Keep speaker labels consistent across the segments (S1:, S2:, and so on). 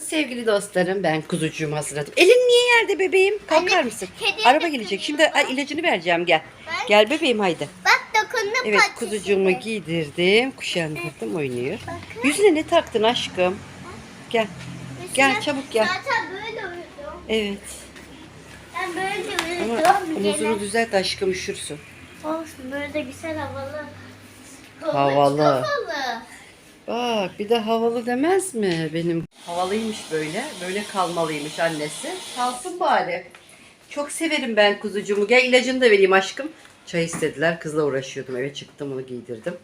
S1: Sevgili dostlarım ben kuzucuğumu hazırladım. Elin niye yerde bebeğim? Kalkar
S2: Anne,
S1: mısın?
S2: kediye
S1: Araba gelecek. Şimdi ay, ilacını vereceğim gel.
S2: Ben-
S1: Gel bebeğim haydi.
S2: Bak dokundu
S1: Evet
S2: patisine.
S1: kuzucuğumu giydirdim. Kuşandırdım oynuyor.
S2: Bakın.
S1: Yüzüne ne taktın aşkım? Gel. Gel, çabuk gel.
S2: Zaten böyle uyudum.
S1: Evet.
S2: Ben böyle
S1: Ama
S2: uyudum.
S1: omuzunu
S2: Gene-
S1: düzelt aşkım üşürsün.
S2: Olsun böyle de güzel havalı.
S1: Havalı.
S2: Havalı.
S1: Bak bir de havalı demez mi benim? Havalıymış böyle. Böyle kalmalıymış annesi. Kalsın bari. Çok severim ben kuzucuğumu. Gel ilacını da vereyim aşkım. Çay istediler. Kızla uğraşıyordum. Eve çıktım onu giydirdim.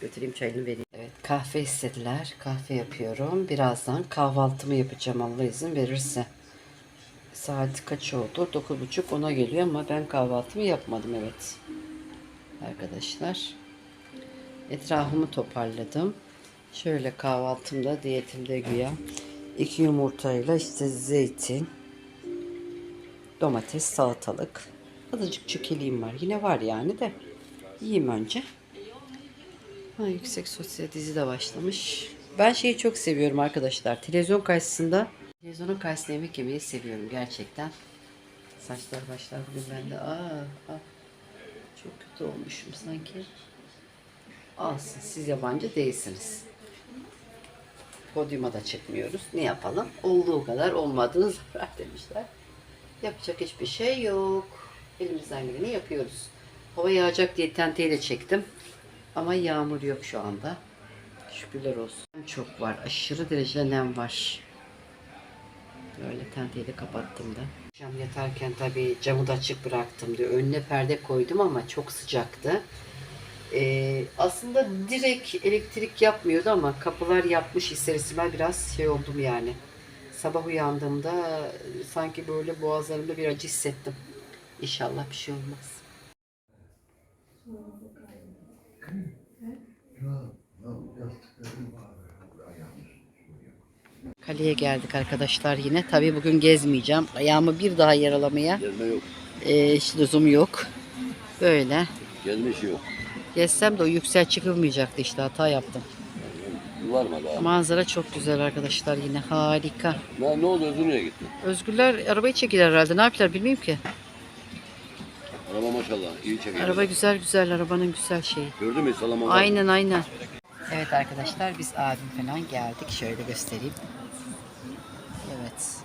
S1: Götüreyim çayını vereyim. Evet kahve istediler. Kahve yapıyorum. Birazdan kahvaltımı yapacağım Allah izin verirse. Saat kaç oldu? 9.30 ona geliyor ama ben kahvaltımı yapmadım evet. Arkadaşlar. Etrafımı toparladım. Şöyle kahvaltımda diyetimde güya. iki yumurtayla işte zeytin, domates, salatalık. Azıcık çökeliğim var. Yine var yani de. Yiyeyim önce. Ha, yüksek sosyal dizi de başlamış. Ben şeyi çok seviyorum arkadaşlar. Televizyon karşısında televizyonun karşısında yemek yemeyi seviyorum gerçekten. Saçlar başlar bugün bende. Aa, aa. Çok kötü olmuşum sanki. Alsın siz yabancı değilsiniz. Podyuma da çıkmıyoruz. Ne yapalım? Olduğu kadar olmadığı zarar demişler. Yapacak hiçbir şey yok. Elimizden geleni yapıyoruz. Hava yağacak diye tenteyi de çektim. Ama yağmur yok şu anda. Şükürler olsun. Nem çok var. Aşırı derecede nem var. Böyle tenteyi de kapattım da. Akşam yatarken tabii camı da açık bıraktım diyor. Önüne perde koydum ama çok sıcaktı. Ee, aslında direkt elektrik yapmıyordu ama kapılar yapmış ister istemez biraz şey oldum yani. Sabah uyandığımda sanki böyle boğazlarımda bir acı hissettim. İnşallah bir şey olmaz. Kaleye geldik arkadaşlar yine. Tabii bugün gezmeyeceğim. Ayağımı bir daha yaralamaya
S3: Gezme yok.
S1: e, hiç lüzum yok. Böyle.
S3: Gezme işi yok.
S1: Gezsem de o yüksel çıkılmayacaktı işte hata yaptım.
S3: Var mı daha?
S1: Manzara çok güzel arkadaşlar yine harika.
S3: Ne, ne oldu Özgür'e gitti?
S1: Özgürler arabayı çekiler herhalde ne yaptılar bilmiyorum ki.
S3: Araba maşallah iyi çekiyor.
S1: Araba güzel güzel arabanın güzel şeyi.
S3: Gördün mü salama?
S1: Aynen aynen. Evet arkadaşlar biz abim falan geldik. Şöyle göstereyim. Evet.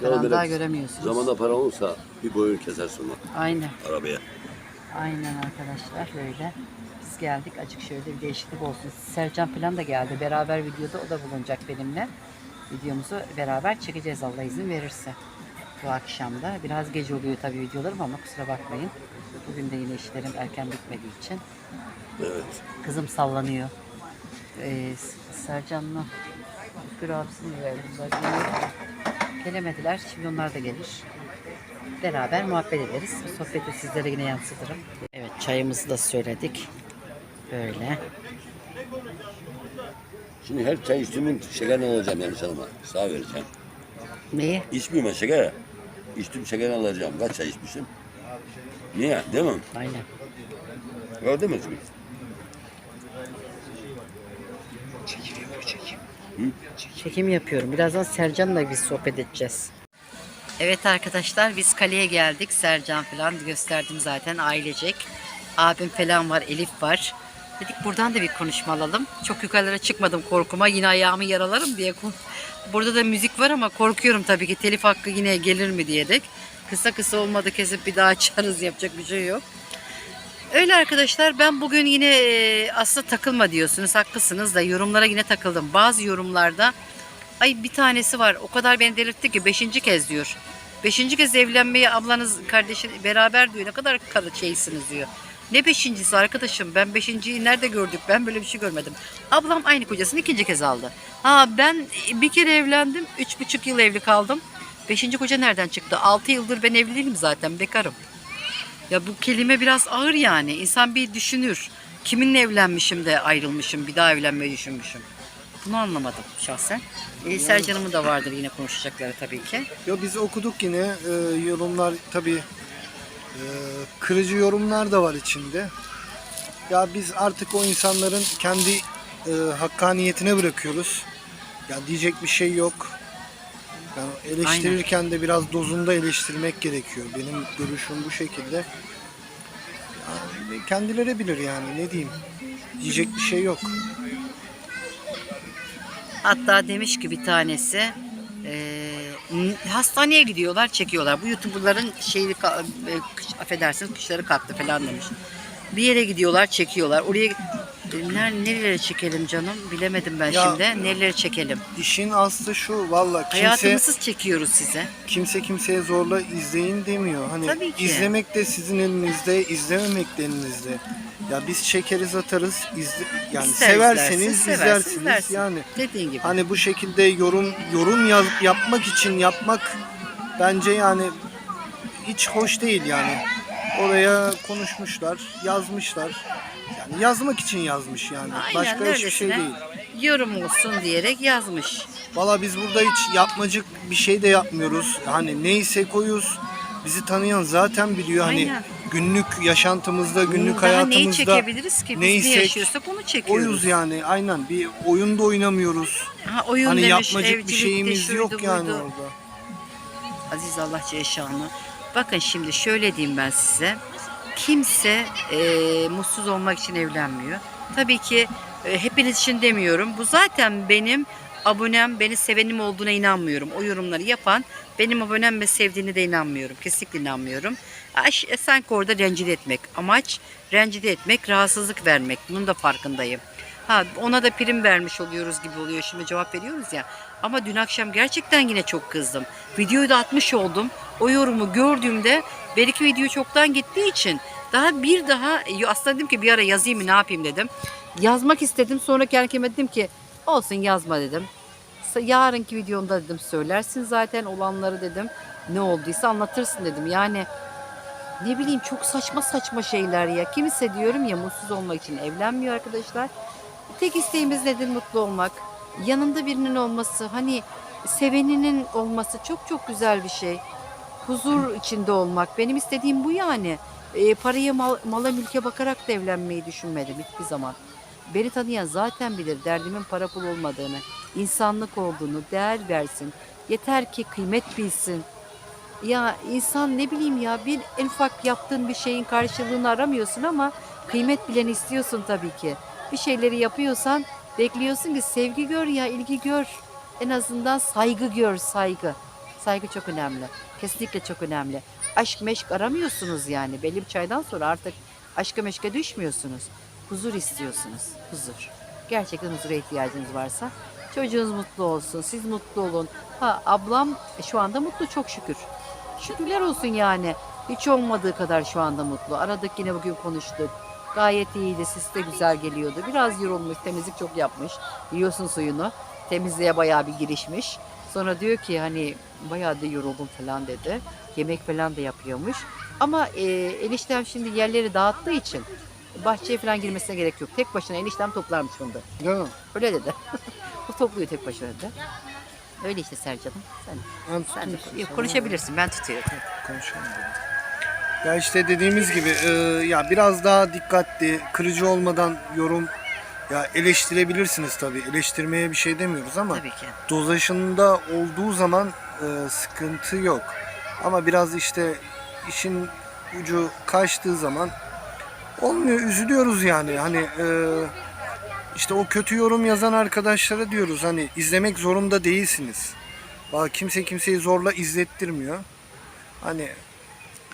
S1: Karanlığa göremiyorsunuz.
S3: Zamanda para olsa bir boyun kesersin lan
S1: Aynen.
S3: arabaya.
S1: Aynen arkadaşlar böyle. Biz geldik açık şöyle bir değişiklik olsun. Sercan falan da geldi. Beraber videoda o da bulunacak benimle. Videomuzu beraber çekeceğiz Allah izin verirse. Bu akşamda. Biraz gece oluyor tabii videolarım ama kusura bakmayın. Bugün de yine işlerim erken bitmediği için.
S3: Evet.
S1: Kızım sallanıyor. Ee, Sercan'la Özgür abisini verdim. Gelemediler. Şimdi onlar da gelir. Beraber muhabbet ederiz. Bu sohbeti sizlere yine yansıtırım. Evet çayımızı da söyledik. Böyle.
S3: Şimdi her çay içtiğimin şekerini alacağım yani sana. Sağ vereceğim.
S1: Neyi?
S3: İçmiyorum ben şeker. İçtim şekerini alacağım. Kaç çay içmişim? Niye? Değil mi?
S1: Aynen.
S3: Gördün mü Özgür?
S1: Çekim yapıyorum. Birazdan Sercan'la biz sohbet edeceğiz. Evet arkadaşlar biz kaleye geldik. Sercan falan gösterdim zaten ailecek. Abim falan var, Elif var. Dedik buradan da bir konuşma alalım. Çok yukarılara çıkmadım korkuma. Yine ayağımı yaralarım diye. Burada da müzik var ama korkuyorum tabii ki telif hakkı yine gelir mi diyerek. Kısa kısa olmadı kesip bir daha açarız yapacak bir şey yok. Öyle arkadaşlar ben bugün yine e, aslında takılma diyorsunuz haklısınız da yorumlara yine takıldım. Bazı yorumlarda ay bir tanesi var o kadar beni delirtti ki beşinci kez diyor. Beşinci kez evlenmeyi ablanız kardeşin beraber diyor ne kadar karı şeysiniz diyor. Ne beşincisi arkadaşım ben beşinciyi nerede gördük ben böyle bir şey görmedim. Ablam aynı kocasını ikinci kez aldı. Ha ben bir kere evlendim üç buçuk yıl evli kaldım. Beşinci koca nereden çıktı? Altı yıldır ben evli değilim zaten bekarım. Ya bu kelime biraz ağır yani. İnsan bir düşünür. Kiminle evlenmişim de ayrılmışım, bir daha evlenmeyi düşünmüşüm. Bunu anlamadım şahsen. E, Sercan'ımın da vardır yine konuşacakları tabii ki.
S4: Ya biz okuduk yine e, yorumlar tabii e, kırıcı yorumlar da var içinde. Ya biz artık o insanların kendi e, hakkaniyetine bırakıyoruz. Ya diyecek bir şey yok. Yani eleştirirken de biraz dozunda eleştirmek gerekiyor. Benim görüşüm bu şekilde. Yani kendileri bilir yani ne diyeyim. Diyecek bir şey yok.
S1: Hatta demiş ki bir tanesi n- hastaneye gidiyorlar çekiyorlar. Bu youtuberların şeyi e, affedersiniz kışları kalktı falan demiş. Bir yere gidiyorlar çekiyorlar. Oraya ner- nerelere çekelim canım bilemedim ben
S4: Ya-
S1: şimdi. Nerelere çekelim?
S4: İşin aslı şu valla kimse
S1: Hayatımızı çekiyoruz size.
S4: kimse kimseye zorla izleyin demiyor. Hani
S1: Tabii ki.
S4: izlemek de sizin elinizde, izlememek de elinizde. Ya biz çekeriz atarız, izle, yani
S1: İster
S4: severseniz
S1: izlersin, seversin,
S4: izlersiniz.
S1: izlersin.
S4: Yani
S1: Dediğin gibi.
S4: hani bu şekilde yorum yorum yaz, yapmak için yapmak bence yani hiç hoş değil yani. Oraya konuşmuşlar, yazmışlar. Yazmak için yazmış yani.
S1: Aynen
S4: Başka hiçbir şey
S1: öylesine
S4: değil.
S1: yorum olsun diyerek yazmış.
S4: Valla biz burada hiç yapmacık bir şey de yapmıyoruz. Hani neyse koyuz. Bizi tanıyan zaten biliyor. Hani
S1: Aynen.
S4: günlük yaşantımızda, günlük
S1: Daha neyi
S4: hayatımızda
S1: çekebiliriz ki? Biz ne yaşıyorsak onu çekiyoruz.
S4: oyuz yani. Aynen. Bir oyunda oynamıyoruz.
S1: Ha, oyun
S4: hani
S1: demiş,
S4: yapmacık bir şeyimiz
S1: şuydu,
S4: yok yani
S1: buydu.
S4: orada.
S1: Aziz Allah Celle Bakın şimdi şöyle diyeyim ben size. Kimse e, mutsuz olmak için evlenmiyor. Tabii ki e, hepiniz için demiyorum. Bu zaten benim abonem, beni sevenim olduğuna inanmıyorum. O yorumları yapan benim abonem ve sevdiğine de inanmıyorum. Kesinlikle inanmıyorum. E, orada rencide etmek. Amaç rencide etmek, rahatsızlık vermek. Bunun da farkındayım. Ha ona da prim vermiş oluyoruz gibi oluyor. Şimdi cevap veriyoruz ya. Ama dün akşam gerçekten yine çok kızdım. Videoyu da atmış oldum. O yorumu gördüğümde belki video çoktan gittiği için daha bir daha aslında dedim ki bir ara yazayım mı ne yapayım dedim. Yazmak istedim. Sonra kendi kendime dedim ki olsun yazma dedim. Yarınki videonda dedim söylersin zaten olanları dedim. Ne olduysa anlatırsın dedim. Yani ne bileyim çok saçma saçma şeyler ya. Kimse diyorum ya mutsuz olmak için evlenmiyor arkadaşlar. Tek isteğimiz nedir? Mutlu olmak. Yanında birinin olması, hani seveninin olması çok çok güzel bir şey. Huzur içinde olmak. Benim istediğim bu yani. E, paraya, mal, mala, mülke bakarak da evlenmeyi düşünmedim hiçbir zaman. Beni tanıyan zaten bilir derdimin para pul olmadığını, insanlık olduğunu, değer versin. Yeter ki kıymet bilsin. Ya insan ne bileyim ya bir en ufak yaptığın bir şeyin karşılığını aramıyorsun ama kıymet bilen istiyorsun tabii ki. Bir şeyleri yapıyorsan bekliyorsun ki sevgi gör ya ilgi gör. En azından saygı gör saygı. Saygı çok önemli. Kesinlikle çok önemli. Aşk meşk aramıyorsunuz yani. Belli bir çaydan sonra artık aşka meşke düşmüyorsunuz. Huzur istiyorsunuz. Huzur. Gerçekten huzura ihtiyacınız varsa çocuğunuz mutlu olsun. Siz mutlu olun. Ha ablam şu anda mutlu çok şükür. Şükürler olsun yani. Hiç olmadığı kadar şu anda mutlu. Aradık yine bugün konuştuk. Gayet iyiydi. Sis de güzel geliyordu. Biraz yorulmuş. Temizlik çok yapmış. Yiyorsun suyunu. Temizliğe bayağı bir girişmiş. Sonra diyor ki hani bayağı da yoruldum falan dedi. Yemek falan da yapıyormuş. Ama e, eniştem şimdi yerleri dağıttığı için bahçeye falan girmesine gerek yok. Tek başına eniştem toplarmış da.
S4: Değil mi?
S1: Öyle dedi. o topluyor tek başına dedi. Öyle işte Sercan'ım. Sen,
S4: Ben
S1: sen de konuşabilirsin. Ben tutuyorum.
S4: konuşalım dedim. Ya işte dediğimiz gibi e, ya biraz daha dikkatli, kırıcı olmadan yorum ya eleştirebilirsiniz tabii. Eleştirmeye bir şey demiyoruz ama
S1: Tabii ki.
S4: dozajında olduğu zaman e, sıkıntı yok. Ama biraz işte işin ucu kaçtığı zaman olmuyor. Üzülüyoruz yani. Hani e, işte o kötü yorum yazan arkadaşlara diyoruz hani izlemek zorunda değilsiniz. Bak kimse kimseyi zorla izlettirmiyor. Hani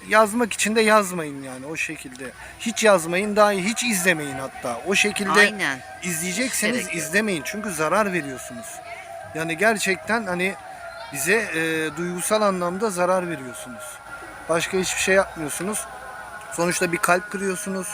S4: yazmak için de yazmayın yani o şekilde. Hiç yazmayın daha iyi. Hiç izlemeyin hatta. O şekilde
S1: Aynen.
S4: izleyecekseniz
S1: Gerek yok.
S4: izlemeyin çünkü zarar veriyorsunuz. Yani gerçekten hani bize e, duygusal anlamda zarar veriyorsunuz. Başka hiçbir şey yapmıyorsunuz. Sonuçta bir kalp kırıyorsunuz.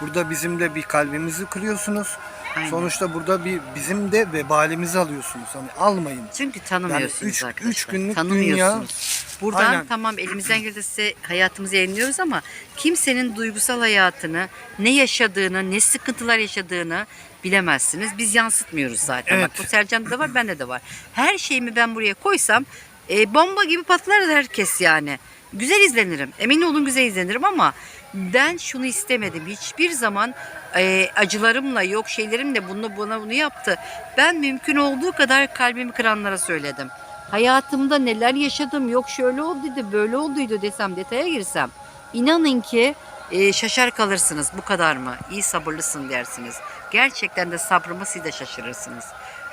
S4: Burada bizim de bir kalbimizi kırıyorsunuz.
S1: Aynen.
S4: Sonuçta burada bir bizim de vebalimizi alıyorsunuz. Hani almayın.
S1: Çünkü tanımıyorsunuz
S4: Yani üç-
S1: arkadaşlar.
S4: üç günlük
S1: Tanımıyorsunuz. Buradan
S4: Aynen.
S1: tamam elimizden gelirse size hayatımızı yayınlıyoruz ama kimsenin duygusal hayatını, ne yaşadığını, ne sıkıntılar yaşadığını bilemezsiniz. Biz yansıtmıyoruz zaten.
S4: Evet.
S1: Bak bu Sercan'da da var, bende de var. Her şeyimi ben buraya koysam e, bomba gibi patlar herkes yani. Güzel izlenirim. Emin olun güzel izlenirim ama ben şunu istemedim. Hiçbir zaman e, acılarımla yok şeylerimle bunu buna bunu yaptı. Ben mümkün olduğu kadar kalbimi kıranlara söyledim. Hayatımda neler yaşadım yok şöyle olduydu böyle olduydu desem detaya girsem. İnanın ki e, şaşar kalırsınız bu kadar mı? İyi sabırlısın dersiniz. Gerçekten de sabrımı siz de şaşırırsınız.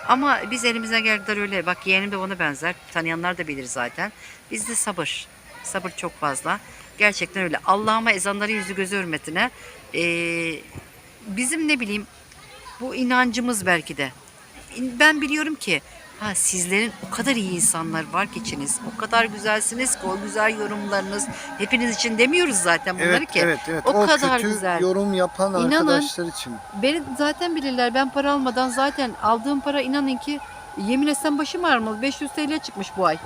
S1: Ama biz elimizden geldiği kadar öyle. Bak yeğenim de bana benzer. Tanıyanlar da bilir zaten. Bizde sabır. Sabır çok fazla. Gerçekten öyle. Allah'ıma ezanların yüzü gözü hürmetine eee, bizim ne bileyim bu inancımız belki de. Ben biliyorum ki ha sizlerin o kadar iyi insanlar var ki içiniz. O kadar güzelsiniz ki o güzel yorumlarınız. Hepiniz için demiyoruz zaten bunları
S4: Evet,
S1: ki.
S4: evet, evet.
S1: O,
S4: O,
S1: kadar
S4: kötü
S1: güzel.
S4: yorum yapan
S1: İnanın,
S4: arkadaşlar için.
S1: Beni zaten bilirler. Ben para almadan zaten aldığım para inanın ki yemin etsem başım ağrımalı. 500 TL çıkmış bu ay.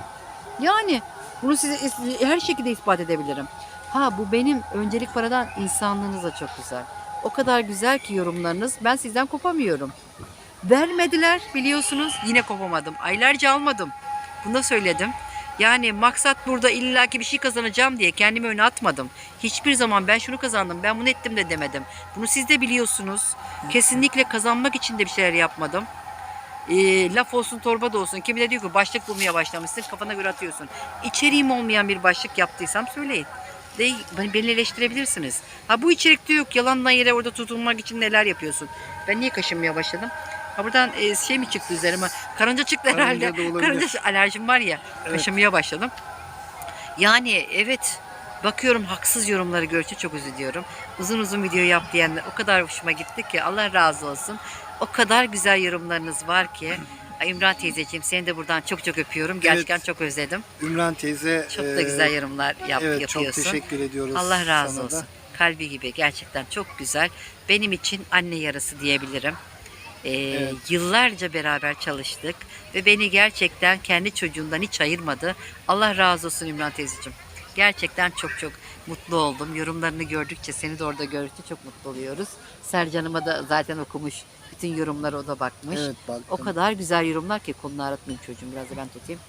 S1: Yani bunu size her şekilde ispat edebilirim. Ha bu benim öncelik paradan insanlığınız da çok güzel. O kadar güzel ki yorumlarınız. Ben sizden kopamıyorum. Vermediler biliyorsunuz. Yine kopamadım. Aylarca almadım. Bunu da söyledim. Yani maksat burada illaki bir şey kazanacağım diye kendimi öne atmadım. Hiçbir zaman ben şunu kazandım, ben bunu ettim de demedim. Bunu siz de biliyorsunuz. Kesinlikle kazanmak için de bir şeyler yapmadım. Ee, laf olsun torba da olsun. Kimi de diyor ki başlık bulmaya başlamışsın kafana göre atıyorsun. İçeriğim olmayan bir başlık yaptıysam söyleyin. De, beni, eleştirebilirsiniz. Ha bu içerikte yok yalandan yere orada tutulmak için neler yapıyorsun. Ben niye kaşınmaya başladım? Ha buradan e, şey mi çıktı üzerime? Karınca çıktı herhalde. Karınca alerjim var ya.
S4: Evet.
S1: Kaşınmaya başladım. Yani evet bakıyorum haksız yorumları görünce çok üzülüyorum. Uzun uzun video yap diyenler o kadar hoşuma gitti ki Allah razı olsun. O kadar güzel yorumlarınız var ki. Ay İmran teyzeciğim seni de buradan çok çok öpüyorum. Gerçekten çok özledim.
S4: Ümran teyze
S1: Çok
S4: e,
S1: da güzel yorumlar yap,
S4: Evet çok
S1: yapıyorsun.
S4: teşekkür ediyoruz.
S1: Allah razı
S4: sana
S1: olsun.
S4: da.
S1: Kalbi gibi gerçekten çok güzel. Benim için anne yarısı diyebilirim. Ee,
S4: Evet.
S1: Yıllarca beraber çalıştık ve beni gerçekten kendi çocuğundan hiç ayırmadı. Allah razı olsun İmran teyzeciğim. Gerçekten çok çok mutlu oldum. Yorumlarını gördükçe, seni de orada gördükçe çok mutlu oluyoruz. Sercan'ıma da zaten okumuş. Bütün yorumlara o da bakmış.
S4: Evet baktım.
S1: O kadar güzel yorumlar ki konuyu aratmayayım çocuğum biraz da ben tutayım.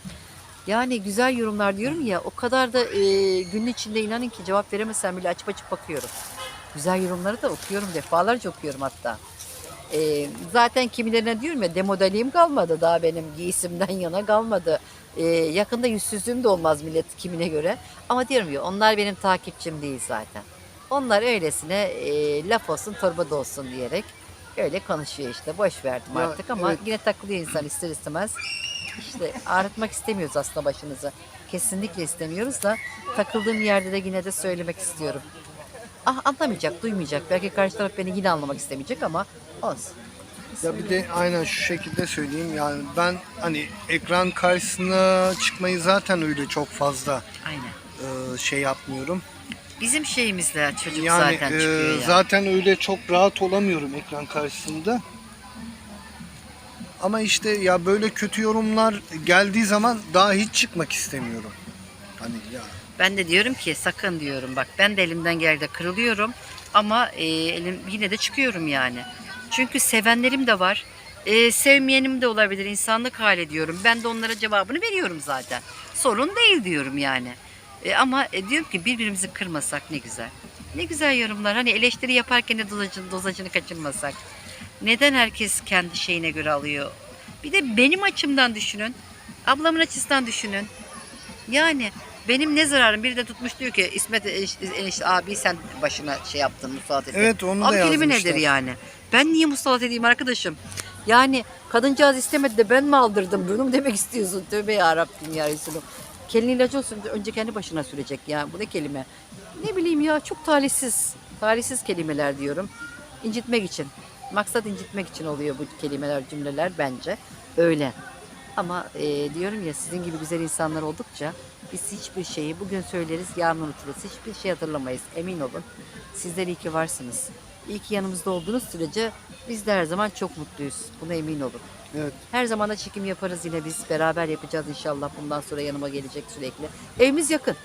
S1: Yani güzel yorumlar diyorum ya o kadar da e, günün içinde inanın ki cevap veremesem bile açıp açıp bakıyorum. Güzel yorumları da okuyorum defalarca okuyorum hatta. E, zaten kimilerine diyorum ya demodeliğim kalmadı daha benim giysimden yana kalmadı. E, yakında yüzsüzlüğüm de olmaz millet kimine göre. Ama diyorum ya onlar benim takipçim değil zaten. Onlar öylesine e, laf olsun torba da olsun diyerek öyle konuşuyor işte. Boş verdim
S4: Ya,
S1: artık ama
S4: evet.
S1: yine takılıyor insan ister istemez. İşte ağrıtmak istemiyoruz aslında başınızı. Kesinlikle istemiyoruz da takıldığım yerde de yine de söylemek istiyorum. Ah anlamayacak, duymayacak. Belki karşı taraf beni yine anlamak istemeyecek ama olsun.
S4: Ya bir de aynen şu şekilde söyleyeyim yani ben hani ekran karşısına çıkmayı zaten öyle çok fazla
S1: Aynen.
S4: e, şey yapmıyorum.
S1: Bizim şeyimizle çocuk
S4: Yani
S1: zaten
S4: e,
S1: çıkıyor ya.
S4: zaten öyle çok rahat olamıyorum ekran karşısında. Ama işte ya böyle kötü yorumlar geldiği zaman daha hiç çıkmak istemiyorum. Hani ya
S1: Ben de diyorum ki sakın diyorum bak ben de elimden geldi kırılıyorum ama e, elim yine de çıkıyorum yani. Çünkü sevenlerim de var. E, sevmeyenim de olabilir insanlık hali diyorum. Ben de onlara cevabını veriyorum zaten. Sorun değil diyorum yani. E, ama e, diyorum ki birbirimizi kırmasak ne güzel. Ne güzel yorumlar. Hani eleştiri yaparken de dozajını, dozajını kaçırmasak. Neden herkes kendi şeyine göre alıyor? Bir de benim açımdan düşünün. Ablamın açısından düşünün. Yani benim ne zararım? Biri de tutmuş diyor ki İsmet enişte, enişte abi sen başına şey yaptın musallat ettin.
S4: evet onu da
S1: Abi kelime
S4: yazmışlar.
S1: nedir yani? Ben niye musallat edeyim arkadaşım? Yani kadıncağız istemedi de ben mi aldırdım? Bunu mu demek istiyorsun? Tövbe yarabbim ya Resulüm. Kelin ilacı olsun önce kendi başına sürecek ya. Bu ne kelime? Ne bileyim ya çok talihsiz. Talihsiz kelimeler diyorum. İncitmek için. Maksat incitmek için oluyor bu kelimeler, cümleler bence. Öyle. Ama e, diyorum ya sizin gibi güzel insanlar oldukça biz hiçbir şeyi bugün söyleriz yarın unuturuz. Hiçbir şey hatırlamayız. Emin olun. Sizler iyi ki varsınız. İyi ki yanımızda olduğunuz sürece biz de her zaman çok mutluyuz. Buna emin olun.
S4: Evet.
S1: Her zaman da çekim yaparız yine biz. Beraber yapacağız inşallah. Bundan sonra yanıma gelecek sürekli. Evimiz yakın.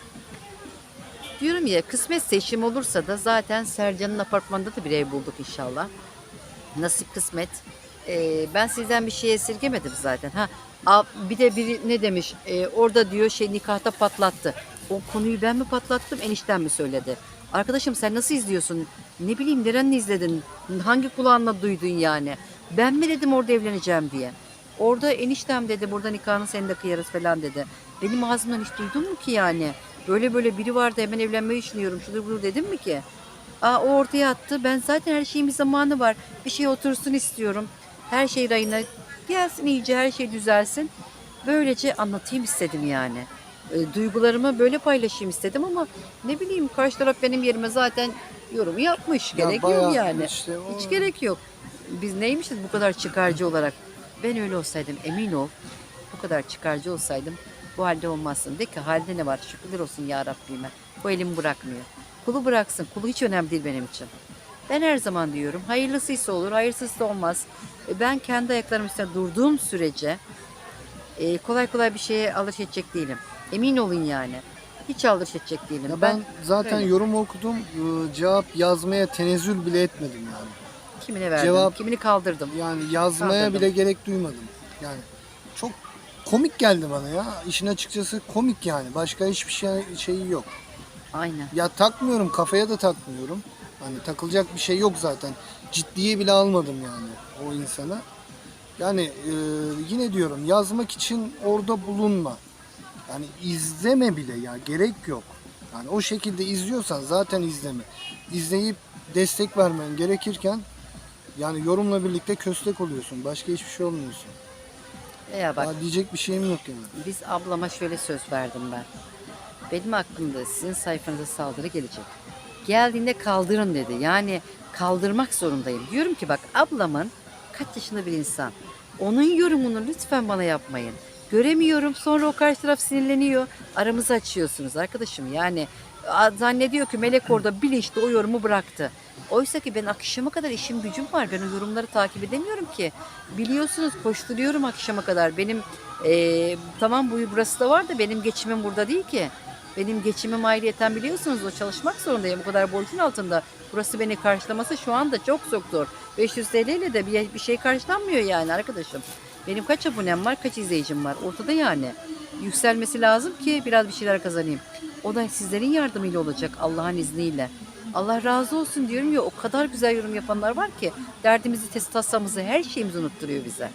S1: Diyorum ya kısmet seçim olursa da zaten Sercan'ın apartmanında da bir ev bulduk inşallah. Nasip kısmet. Ee, ben sizden bir şey esirgemedim zaten. Ha, a- bir de biri ne demiş? Ee, orada diyor şey nikahta patlattı. O konuyu ben mi patlattım enişten mi söyledi? Arkadaşım sen nasıl izliyorsun? Ne bileyim nereden izledin? Hangi kulağınla duydun yani? Ben mi dedim orada evleneceğim diye? Orada eniştem dedi burada nikahını seninle de kıyarız falan dedi. Benim ağzımdan hiç duydun mu ki yani? Böyle böyle biri vardı hemen evlenmeyi düşünüyorum. Şudur budur dedim mi ki? Aa, o ortaya attı. Ben zaten her şeyin bir zamanı var. Bir şey otursun istiyorum. Her şey rayına gelsin iyice her şey düzelsin. Böylece anlatayım istedim yani. E, duygularımı böyle paylaşayım istedim ama ne bileyim karşı taraf benim yerime zaten yorumu yapmış.
S4: Ya
S1: Gerek
S4: bayağı
S1: yok yani.
S4: işte o-
S1: Hiç gerek yok. Biz neymişiz bu kadar çıkarcı olarak? Ben öyle olsaydım emin ol bu kadar çıkarcı olsaydım bu halde olmazsın. De ki halde ne var şükürler olsun ya Rabbime. Bu elimi bırakmıyor. Kulu bıraksın. Kulu hiç önemli değil benim için. Ben her zaman diyorum hayırlısıysa olur hayırsızsa olmaz. E, Ben kendi ayaklarım üstünde durduğum sürece e, kolay kolay bir şeye alış edecek değilim. Emin olun yani. Hiç alış edecek değilim.
S4: Ya ben, zaten
S1: öyle.
S4: yorum okudum. e, Cevap yazmaya tenezzül bile etmedim yani.
S1: kimine verdim,
S4: cevap-
S1: kimini kaldırdım.
S4: Yani yazmaya
S1: Kaldırdım.
S4: bile gerek duymadım. Yani çok komik geldi bana ya. İşin açıkçası komik yani. Başka hiçbir şey şeyi yok.
S1: Aynen.
S4: Ya takmıyorum, kafaya da takmıyorum. Hani takılacak bir şey yok zaten. Ciddiye bile almadım yani o insana. Yani e, yine diyorum yazmak için orada bulunma. Yani izleme bile ya gerek yok. Yani o şekilde izliyorsan zaten izleme. İzleyip destek vermen gerekirken yani yorumla birlikte köstek oluyorsun. Başka hiçbir şey olmuyorsun.
S1: Veya bak
S4: Daha diyecek bir şeyim yok yani.
S1: Biz ablama şöyle söz verdim ben. Benim hakkımda sizin sayfanıza saldırı gelecek. Geldiğinde kaldırın dedi. Yani kaldırmak zorundayım. Diyorum ki bak ablamın kaç yaşında bir insan. Onun yorumunu lütfen bana yapmayın. Göremiyorum sonra o karşı taraf sinirleniyor. Aramızı açıyorsunuz arkadaşım. Yani zannediyor ki Melek orada bilinçli o yorumu bıraktı. Oysa ki ben akşama kadar işim gücüm var. Ben o yorumları takip edemiyorum ki. Biliyorsunuz koşturuyorum akşama kadar. Benim eee, tamam bu burası da var da benim geçimim burada değil ki. Benim geçimim ayrıyeten biliyorsunuz o çalışmak zorundayım. O kadar borcun altında. Burası beni karşılaması şu anda çok çok zor. 500 TL ile de bir, bir şey karşılanmıyor yani arkadaşım. Benim kaç abonem var, kaç izleyicim var. Ortada yani. Yükselmesi lazım ki biraz bir şeyler kazanayım. O da sizlerin yardımıyla olacak Allah'ın izniyle. Allah razı olsun diyorum ya o kadar güzel yorum yapanlar var ki derdimizi, tasamızı, her şeyimizi unutturuyor bize.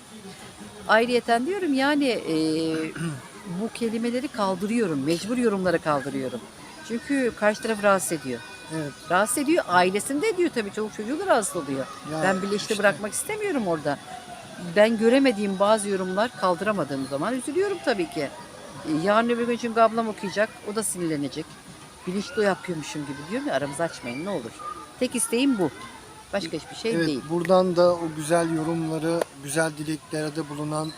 S1: Ayrıyeten diyorum yani e, bu kelimeleri kaldırıyorum. Mecbur yorumlara kaldırıyorum. Çünkü karşı taraf rahatsız ediyor.
S4: Evet.
S1: Rahatsız ediyor. Ailesini de ediyor tabii. Çoluk çocuğu da rahatsız oluyor.
S4: Ya
S1: ben bilinçli
S4: işte.
S1: bırakmak istemiyorum orada. Ben göremediğim bazı yorumlar kaldıramadığım zaman üzülüyorum tabii ki. E, Yarın öbür gün çünkü ablam okuyacak. O da sinirlenecek. Bilinçli yapıyormuşum gibi diyorum ya aramızı açmayın ne olur. Tek isteğim bu. Başka hiçbir şey
S4: Evet,
S1: değil.
S4: buradan da o güzel yorumları, güzel dileklerde bulunan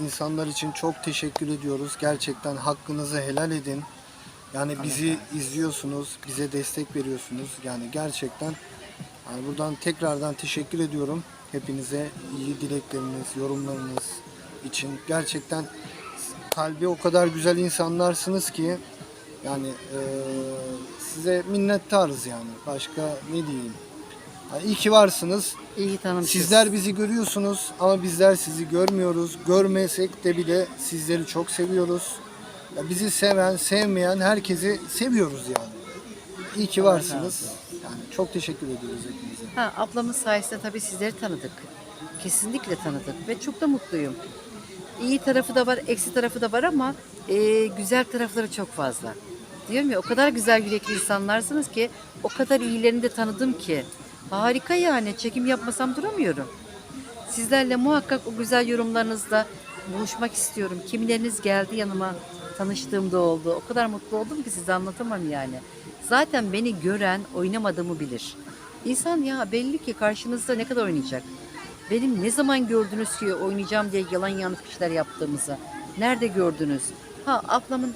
S4: insanlar için çok teşekkür ediyoruz. Gerçekten hakkınızı helal edin. Yani bizi izliyorsunuz, bize destek veriyorsunuz. Yani gerçekten yani buradan tekrardan teşekkür ediyorum hepinize. iyi dilekleriniz, yorumlarınız için. Gerçekten kalbi o kadar güzel insanlarsınız ki yani eee, size minnettarız yani. Başka ne diyeyim? Yani iyi ki varsınız.
S1: İyi tanımışız.
S4: Sizler bizi görüyorsunuz ama bizler sizi görmüyoruz. Görmesek de bile sizleri çok seviyoruz. Ya bizi seven, sevmeyen herkesi seviyoruz yani. İyi ki varsınız. Yani çok teşekkür ediyoruz hepinize.
S1: Ha, ablamın sayesinde tabii sizleri tanıdık. Kesinlikle tanıdık ve çok da mutluyum. İyi tarafı da var, eksi tarafı da var ama e, güzel tarafları çok fazla. Diyorum ya o kadar güzel yürekli insanlarsınız ki o kadar iyilerini de tanıdım ki. Harika yani çekim yapmasam duramıyorum. Sizlerle muhakkak o güzel yorumlarınızla buluşmak istiyorum. Kimileriniz geldi yanıma tanıştığımda oldu. O kadar mutlu oldum ki size anlatamam yani. Zaten beni gören oynamadığımı bilir. İnsan ya belli ki karşınızda ne kadar oynayacak. Benim ne zaman gördünüz ki oynayacağım diye yalan yanlış işler yaptığımızı? Nerede gördünüz? Ha ablamın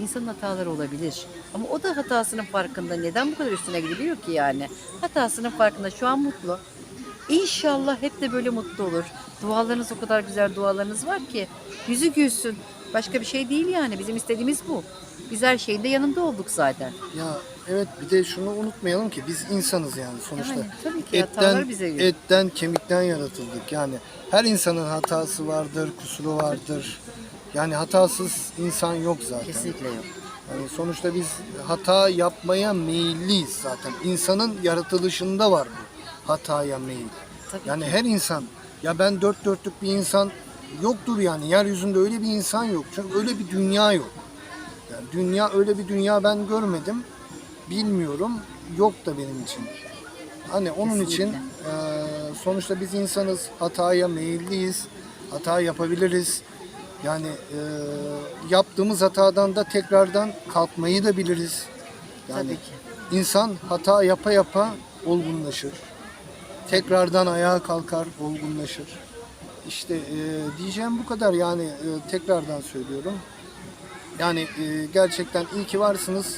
S1: insanın hataları olabilir. Ama o da hatasının farkında. Neden bu kadar üstüne gidiliyor ki yani? Hatasının farkında. Şu an mutlu. İnşallah hep de böyle mutlu olur. Dualarınız o kadar güzel dualarınız var ki yüzü gülsün. Başka bir şey değil yani. Bizim istediğimiz bu. Biz her şeyin de yanında olduk zaten.
S4: Ya evet bir de şunu unutmayalım ki biz insanız yani sonuçta.
S1: Yani tabii ki hatalar
S4: etten,
S1: bize göre.
S4: etten kemikten yaratıldık. Yani her insanın hatası vardır, kusuru vardır. Yani hatasız insan yok zaten.
S1: Kesinlikle yok.
S4: Yani sonuçta biz hata yapmaya meyilliyiz zaten. İnsanın yaratılışında var bu hataya meyil.
S1: Tabii
S4: Yani her insan ya ben dört dörtlük bir insan yoktur yani yeryüzünde öyle bir insan yok. Çünkü öyle bir dünya yok. Yani dünya öyle bir dünya ben görmedim. Bilmiyorum. Yok da benim için. Hani onun için
S1: Kesinlikle.
S4: eee, sonuçta biz insanız. Hataya meyilliyiz. Hata yapabiliriz. Yani eee, yaptığımız hatadan da tekrardan kalkmayı da biliriz. Yani
S1: Tabii ki.
S4: insan hata yapa yapa olgunlaşır. Tekrardan ayağa kalkar, olgunlaşır. İşte eee, diyeceğim bu kadar yani eee, tekrardan söylüyorum. Yani eee, gerçekten iyi ki varsınız.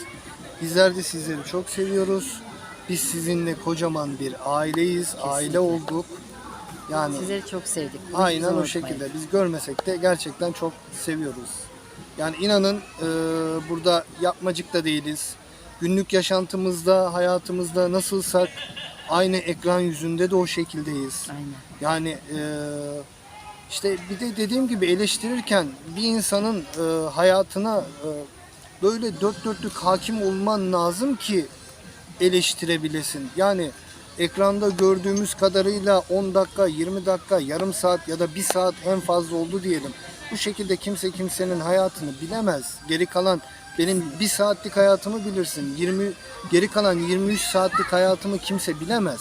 S4: Bizler de sizleri çok seviyoruz. Biz sizinle kocaman bir aileyiz, aile olduk. Yani
S1: Sizleri çok sevdik. Bunu
S4: aynen o şekilde. Biz görmesek de gerçekten çok seviyoruz. Yani inanın eee, burada yapmacık da değiliz. Günlük yaşantımızda, hayatımızda nasılsak aynı ekran yüzünde de o şekildeyiz.
S1: Aynen.
S4: Yani eee, işte bir de dediğim gibi eleştirirken bir insanın eee, hayatına eee, böyle dört dörtlük hakim olman lazım ki eleştirebilesin. Yani ekranda gördüğümüz kadarıyla 10 dakika, 20 dakika, yarım saat ya da bir saat en fazla oldu diyelim. Bu şekilde kimse kimsenin hayatını bilemez. Geri kalan benim bir saatlik hayatımı bilirsin. 20 geri kalan 23 saatlik hayatımı kimse bilemez.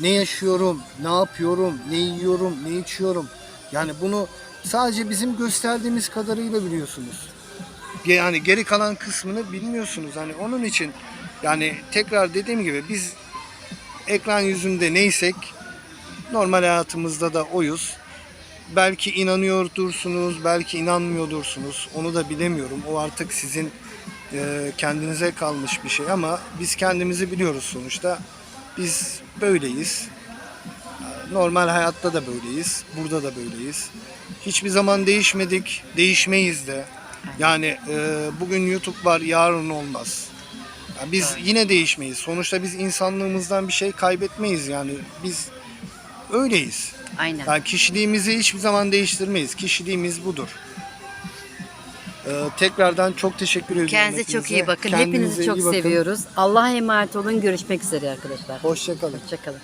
S4: Ne yaşıyorum, ne yapıyorum, ne yiyorum, ne içiyorum. Yani bunu sadece bizim gösterdiğimiz kadarıyla biliyorsunuz. Yani geri kalan kısmını bilmiyorsunuz. Hani onun için yani tekrar dediğim gibi biz ekran yüzünde neysek normal hayatımızda da oyuz. Belki inanıyordursunuz, belki inanmıyordursunuz. Onu da bilemiyorum. O artık sizin e, kendinize kalmış bir şey ama biz kendimizi biliyoruz sonuçta. Biz böyleyiz. Normal hayatta da böyleyiz. Burada da böyleyiz. Hiçbir zaman değişmedik. Değişmeyiz de. Yani e, bugün YouTube var, yarın olmaz. Yani biz yine değişmeyiz. Sonuçta biz insanlığımızdan bir şey kaybetmeyiz yani. Biz öyleyiz.
S1: Aynen.
S4: Yani kişiliğimizi hiçbir zaman değiştirmeyiz. Kişiliğimiz budur. Ee, tekrardan çok teşekkür ediyorum.
S1: Kendinize çok iyi bakın.
S4: Kendinize
S1: Hepinizi çok
S4: iyi bakın.
S1: seviyoruz. Allah'a emanet olun. Görüşmek üzere arkadaşlar.
S4: Hoşçakalın.
S1: Hoşçakalın.